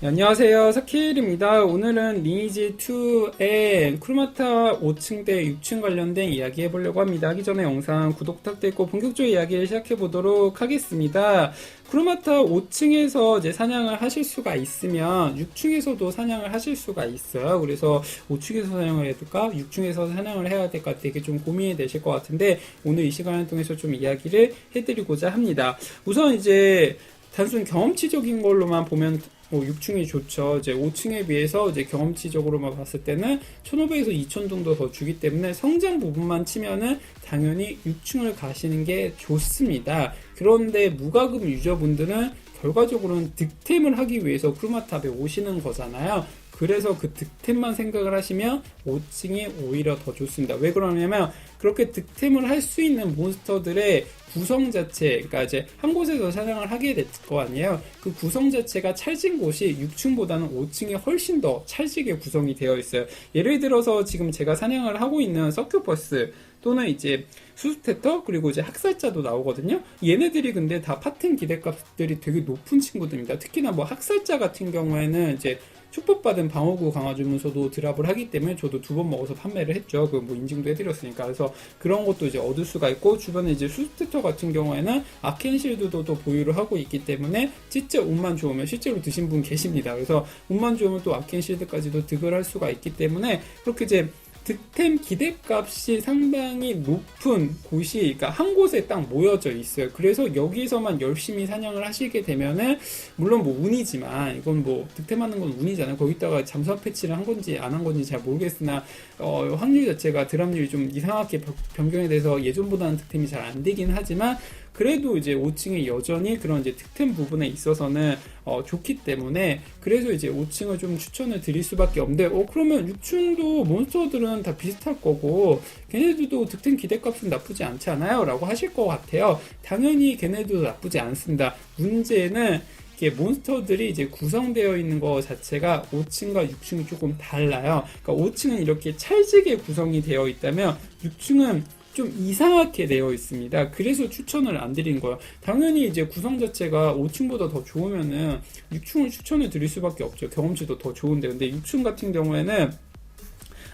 네, 안녕하세요. 사키일입니다. 오늘은 리니지 2의 크루마타 5층대 6층 관련된 이야기 해보려고 합니다. 하기 전에 영상 구독 부탁드리고 본격적인 이야기를 시작해보도록 하겠습니다. 크루마타 5층에서 이제 사냥을 하실 수가 있으면 6층에서도 사냥을 하실 수가 있어요. 그래서 5층에서 사냥을 해야 될까? 6층에서 사냥을 해야 될까? 되게 좀 고민이 되실 것 같은데 오늘 이 시간을 통해서 좀 이야기를 해드리고자 합니다. 우선 이제 단순 경험치적인 걸로만 보면 뭐 6층이 좋죠. 이제 5층에 비해서 이제 경험치적으로만 봤을 때는 1,500에서 2,000 정도 더 주기 때문에 성장 부분만 치면은 당연히 6층을 가시는 게 좋습니다. 그런데 무과금 유저분들은 결과적으로는 득템을 하기 위해서 크루마탑에 오시는 거잖아요. 그래서 그 득템만 생각을 하시면 5층이 오히려 더 좋습니다. 왜 그러냐면 그렇게 득템을 할 수 있는 몬스터들의 구성 자체, 그러니까 이제 한 곳에서 사냥을 하게 될 거 아니에요. 그 구성 자체가 찰진 곳이 6층보다는 5층이 훨씬 더 찰지게 구성이 되어 있어요. 예를 들어서 지금 제가 사냥을 하고 있는 서큐버스 또는 이제 수스테터 그리고 이제 학살자도 나오거든요. 얘네들이 근데 다 파텐 기대값들이 되게 높은 친구들입니다. 특히나 뭐 학살자 같은 경우에는 이제 축복받은 방어구 강화 주문서도 드랍을 하기 때문에 저도 두 번 먹어서 판매를 했죠. 그 뭐 인증도 해드렸으니까. 그래서 그런 것도 이제 얻을 수가 있고, 주변에 이제 수스테터 같은 경우에는 아켄실드도 또 보유를 하고 있기 때문에 진짜 운만 좋으면 실제로 드신 분 계십니다. 그래서 운만 좋으면 또 아켄실드까지도 득을 할 수가 있기 때문에 그렇게 이제 득템 기대값이 상당히 높은 곳이 그러니까 한 곳에 딱 모여져 있어요. 그래서 여기서만 열심히 사냥을 하시게 되면은 물론 뭐 운이지만 이건 뭐 득템하는 건 운이잖아요. 거기다가 잠수함 패치를 한 건지 안 한 건지 잘 모르겠으나 어, 확률 자체가 드랍률이 좀 이상하게 변경이 돼서 예전보다는 득템이 잘 안 되긴 하지만 그래도 이제 5층이 여전히 그런 이제 득템 부분에 있어서는 어, 좋기 때문에 그래서 이제 5층을 좀 추천을 드릴 수밖에 없는데 어 그러면 6층도 몬스터들은 다 비슷할 거고 걔네들도 득템 기대값은 나쁘지 않지 않아요? 라고 하실 것 같아요. 당연히 걔네도 나쁘지 않습니다. 문제는 이게 몬스터들이 이제 구성되어 있는 것 자체가 5층과 6층이 조금 달라요. 그러니까 5층은 이렇게 찰지게 구성이 되어 있다면 6층은 좀 이상하게 되어 있습니다. 그래서 추천을 안 드린 거예요. 당연히 이제 구성 자체가 5층보다 더 좋으면은 6층을 추천을 드릴 수밖에 없죠. 경험치도 더 좋은데. 근데 6층 같은 경우에는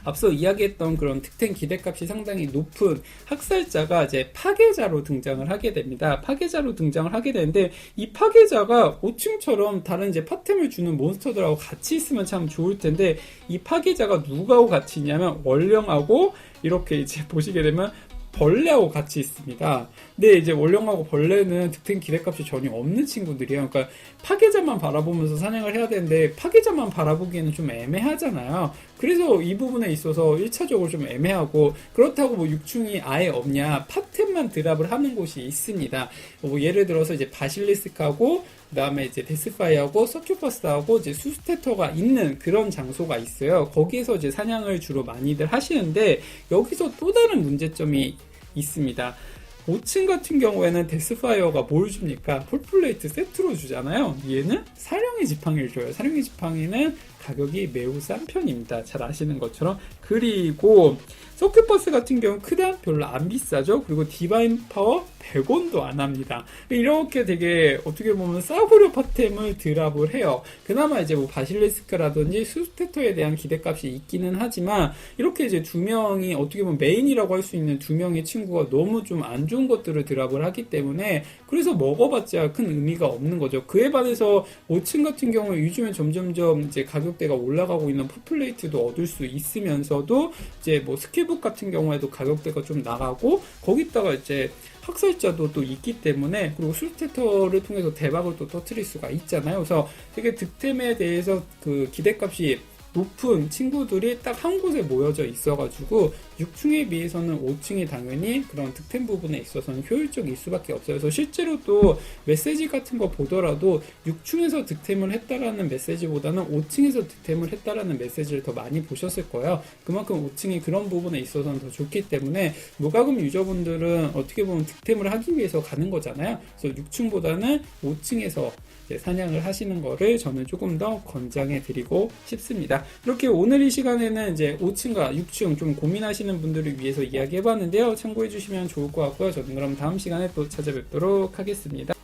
앞서 이야기했던 그런 득템 기대값이 상당히 높은 학살자가 이제 파괴자로 등장을 하게 됩니다. 파괴자로 등장을 하게 되는데 이 파괴자가 5층처럼 다른 이제 파템을 주는 몬스터들하고 같이 있으면 참 좋을 텐데 이 파괴자가 누구하고 같이 있냐면 원령하고 이렇게 이제 보시게 되면 벌레하고 같이 있습니다. 근데 이제 원령하고 벌레는 득템 기대값이 전혀 없는 친구들이에요. 그러니까 파괴자만 바라보면서 사냥을 해야 되는데 파괴자만 바라보기에는 좀 애매하잖아요. 그래서 이 부분에 있어서 1차적으로 좀 애매하고 그렇다고 뭐 6층이 아예 없냐 파템만 드랍을 하는 곳이 있습니다. 뭐 예를 들어서 이제 바실리스크하고 그 다음에 이제 데스파이하고 서큐퍼스하고 이제 수스테터가 있는 그런 장소가 있어요. 거기에서 이제 사냥을 주로 많이들 하시는데 여기서 또 다른 문제점이 있습니다. 5층 같은 경우에는 데스파이어가 뭘 줍니까? 풀플레이트 세트로 주잖아요. 얘는 사령의 지팡이를 줘요. 사령의 지팡이는 가격이 매우 싼 편입니다. 잘 아시는 것처럼. 그리고 서큐버스 같은 경우 크다 별로 안 비싸죠. 그리고 디바인 파워 100원도 안 합니다. 이렇게 되게 어떻게 보면 싸구려 파템을 드랍을 해요. 그나마 이제 뭐 바실리스크라든지 수스테터에 대한 기대값이 있기는 하지만 이렇게 이제 두 명이 어떻게 보면 메인이라고 할 수 있는 두 명의 친구가 너무 좀안 좋은 것들을 드랍을 하기 때문에 그래서 먹어봤자 큰 의미가 없는 거죠. 그에 반해서 5층 같은 경우에 요즘에 점점점 이제 가격대가 올라가고 있는 풋플레이트도 얻을 수 있으면서도 이제 뭐 스킬북 같은 경우에도 가격대가 좀 나가고 거기다가 이제 학살자도 또 있기 때문에 그리고 술테터를 통해서 대박을 또 터트릴 수가 있잖아요. 그래서 되게 득템에 대해서 그 기대값이 높은 친구들이 딱 한 곳에 모여져 있어가지고 6층에 비해서는 5층이 당연히 그런 득템 부분에 있어서는 효율적일 수밖에 없어요. 그래서 실제로 또 메시지 같은 거 보더라도 6층에서 득템을 했다라는 메시지보다는 5층에서 득템을 했다라는 메시지를 더 많이 보셨을 거예요. 그만큼 5층이 그런 부분에 있어서는 더 좋기 때문에 무과금 유저분들은 어떻게 보면 득템을 하기 위해서 가는 거잖아요. 그래서 6층보다는 5층에서 사냥을 하시는 거를 저는 조금 더 권장해 드리고 싶습니다. 이렇게 오늘 이 시간에는 이제 5층과 6층 좀 고민하시는 분들을 위해서 이야기해 봤는데요. 참고해 주시면 좋을 것 같고요. 저는 그럼 다음 시간에 또 찾아뵙도록 하겠습니다.